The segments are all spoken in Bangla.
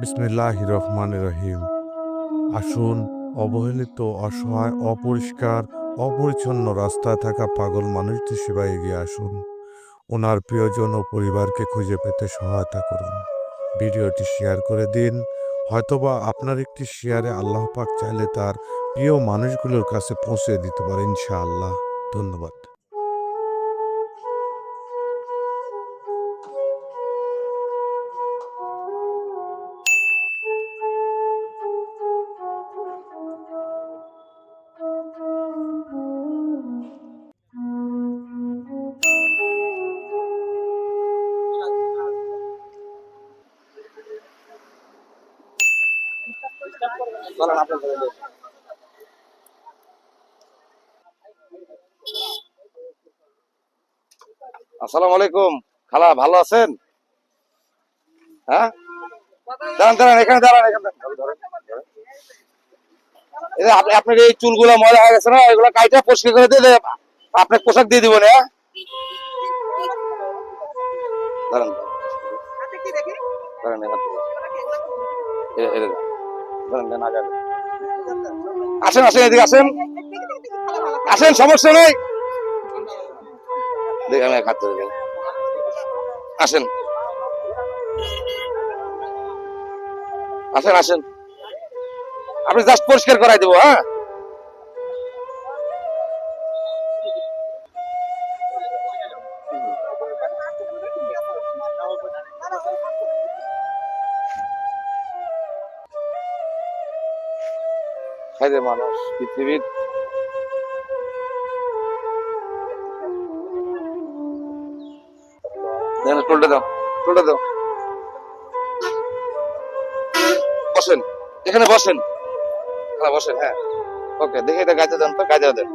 বিসমিল্লাহ রহমান রহিম আসুন, অবহেলিত, অসহায়, অপরিষ্কার, অপরিচ্ছন্ন রাস্তায় থাকা পাগল মানুষটির সেবায় এগিয়ে আসুন। ওনার প্রিয়জন ও পরিবারকে খুঁজে পেতে সহায়তা করুন। ভিডিওটি শেয়ার করে দিন। হয়তোবা আপনার একটি শেয়ারে আল্লাহ পাক চাইলে তার প্রিয় মানুষগুলোর কাছে পৌঁছে দিতে পারে ইনশাআল্লাহ। ধন্যবাদ। চলেন আপনি আসসালামু আলাইকুম। খালা ভালো আছেন? হ্যাঁ? দাঁড়ান দাঁড়ান এখানে দাঁড়ান এখানে দাঁড়ান। আপনার এই চুলগুলো ময়লা হয়ে গেছে না এগুলো কাইটা পরিষ্কার করে দিয়ে আপনার পোশাক দিয়ে দিব না দাঁড়ান দাঁড়ান। এ- এ- দাঁড়ান আগে আগে। আসেন আসেন, এদিকে আসেন। আসেন, সমস্যা নেই। দেখে আমি হাত ধরে। আসেন। আসেন আসেন। আপনি জাস্ট পরিষ্কার করাই দেবো হ্যাঁ? খাইতে মানুষ পৃথিবীর টুলটা দাও টুলটা দাও। বসেন, এখানে বসেন। হ্যাঁ বসেন হ্যাঁ। ওকে, দেখে এটা গাইতে দেন তো গায়ে দেওয়া দেন।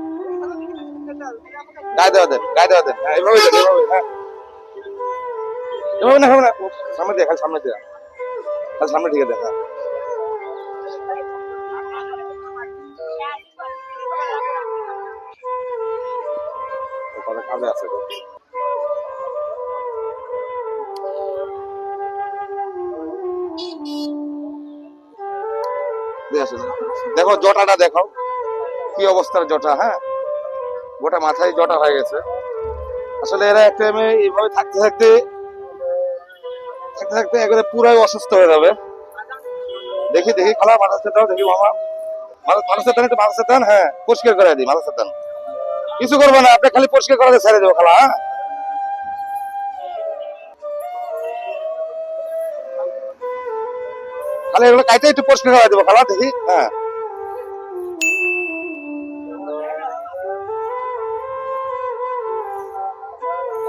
গায়ে দেওয়া দেন গায়ে দেওয়া দেন। হ্যাঁ এভাবে দেন এভাবে হ্যাঁ। এভাবে না এভাবে না। সামনে দিয়ে, খালি সামনে দিয়ে। খালি সামনে ঠিক আছে হ্যাঁ। কাজে আছে। দেখো, জটাটা দেখো কি অবস্থার জটা হ্যাঁ? গোটা মাথায় জটা হয়ে গেছে। আসলে এরা এক টাইমে এইভাবে থাকতে থাকতে থাকতে থাকতে একেবারে পুরাই অসুস্থ হয়ে যাবে। দেখি দেখি খালা মাথা দাও দেখি, মামা। মানুষ দেন একটু মানুষ দেন হ্যাঁ পরিষ্কার করে দিই মানুষ দেন কিছু করব না, আপনি খালি পরিষ্কার করে ছেড়ে দেবো খালা হ্যাঁ? খালি এগুলো কাইতে একটু পরিষ্কার করে দেবো খালা, দেখি হ্যাঁ।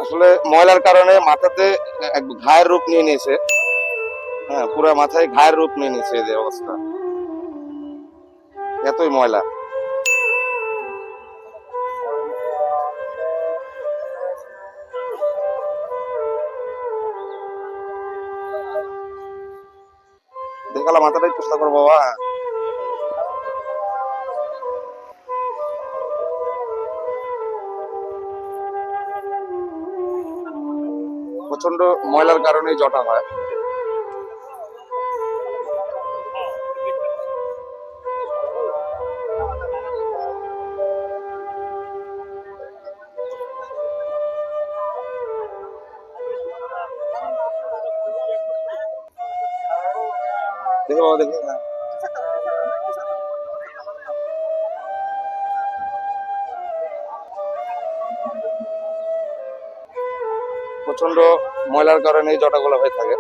আসলে ময়লার কারণে মাথাতে এক ঘায়ের রূপ নিয়ে নিয়েছে হ্যাঁ পুরো মাথায় ঘায়ের রূপ নিয়ে নিয়েছে যে অবস্থা। এতই ময়লা। দেখালা মাথাটাই চেষ্টা করব বাবা। প্রচণ্ড ময়লার কারণে জটা হয় দেখে বাবা দেখে। প্রচণ্ড ময়লার কারণে এই জটাগুলো হয়ে থাকে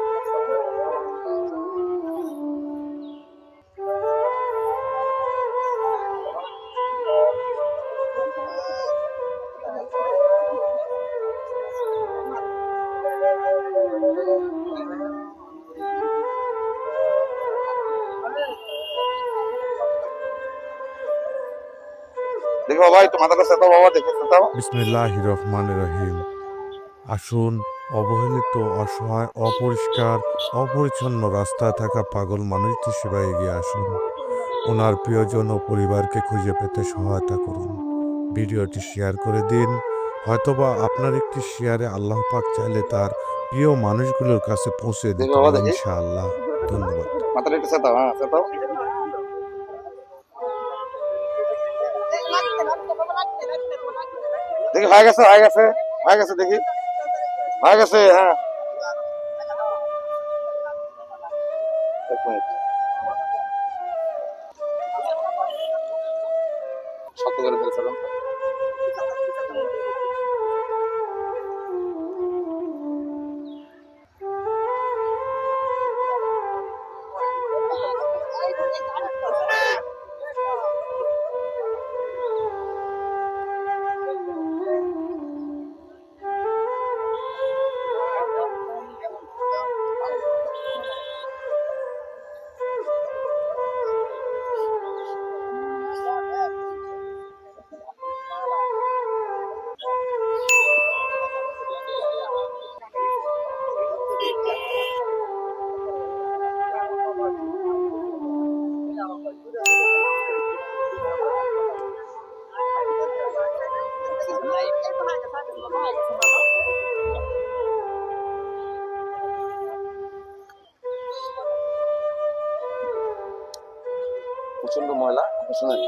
দেখো বাবা একটু মাথাটা সেতাও বাবা দেখে সেতাও বিসমিল্লাহ রহমান রহিম। আসুন অবহেলিত অসহায় অপরিষ্কার অপরিচ্ছন্ন রাস্তায় থাকা পাগল মানুষটির সেবায় এগিয়ে আসুন। ওনার প্রিয়জন ও পরিবারকে খুঁজে পেতে সহায়তা করুন। ভিডিওটি শেয়ার করে দিন। হয়তোবা আপনার একটি শেয়ারে আল্লাহ পাক চাইলে তার প্রিয় মানুষগুলোর কাছে পৌঁছে দেখি। ইনশাআল্লাহ। ধন্যবাদ। মাথাটা একটু সেতাও হ্যাঁ সেতাও দেখি হয়ে গেছে হয়ে গেছে হয়ে গেছে দেখি হয়ে গেছে হ্যাঁ প্রচণ্ড ময়লা, আপনি শুনেন।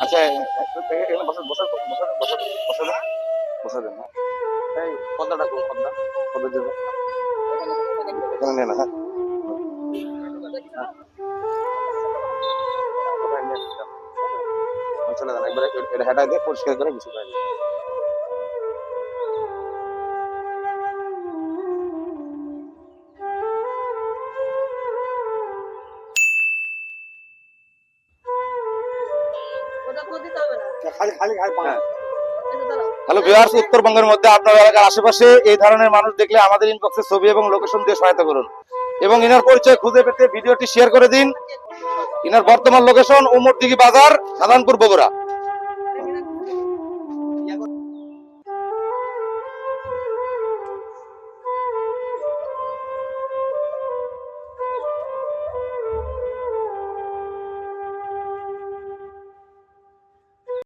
আচ্ছা দেন হ্যাঁ। নেন হ্যাঁ। যান, একবার পরিষ্কার করে গুছিয়ে দেয় হ্যালো ভিউয়ার্স উত্তরবঙ্গের মধ্যে আপনার এলাকার আশেপাশে এই ধরনের মানুষ দেখলে আমাদের ইনবক্সে ছবি এবং লোকেশন দিয়ে সহায়তা করুন। এবং ইনার পরিচয় খুঁজে পেতে ভিডিওটি শেয়ার করে দিন। ইনার বর্তমান লোকেশন উমরদিঘি বাজার সাধারণপুর বগুড়া।